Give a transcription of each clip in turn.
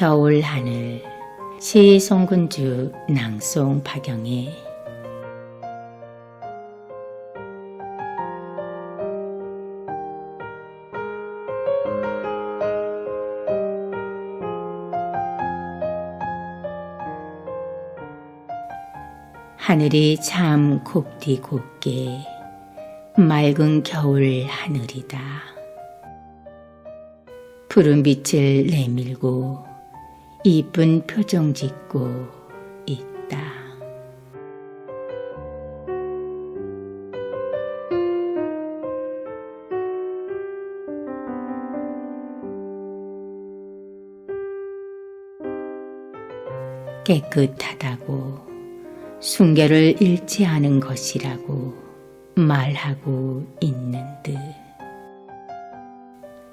겨울 하늘 시 송군주 낭송 박영애 하늘이 참 곱디 곱게 맑은 겨울 하늘이다. 푸른 빛을 내밀고 이쁜 표정 짓고 있다. 깨끗하다고 순결을 잃지 않은 것이라고 말하고 있는 듯.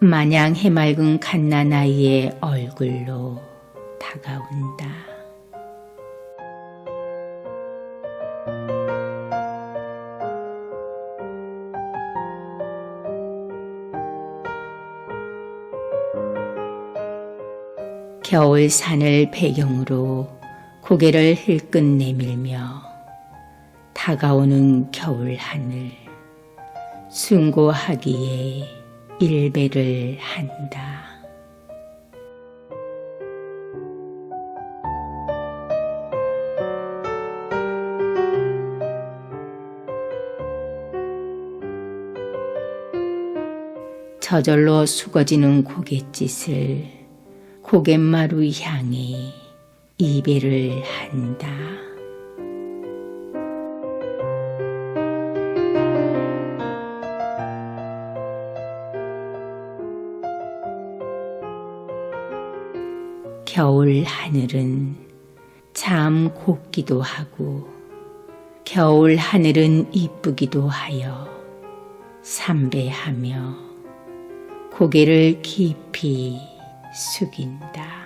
마냥 해맑은 갓난아이의 얼굴로 다가온다. 겨울 산을 배경으로 고개를 힐끗 내밀며 다가오는 겨울 하늘 숭고하기에 일배를 한다. 저절로 숙어지는 고갯짓을 고갯마루 향해 이배를 한다. 겨울 하늘은 참 곱기도 하고 겨울 하늘은 이쁘기도 하여 삼배하며 고개를 깊이 숙인다.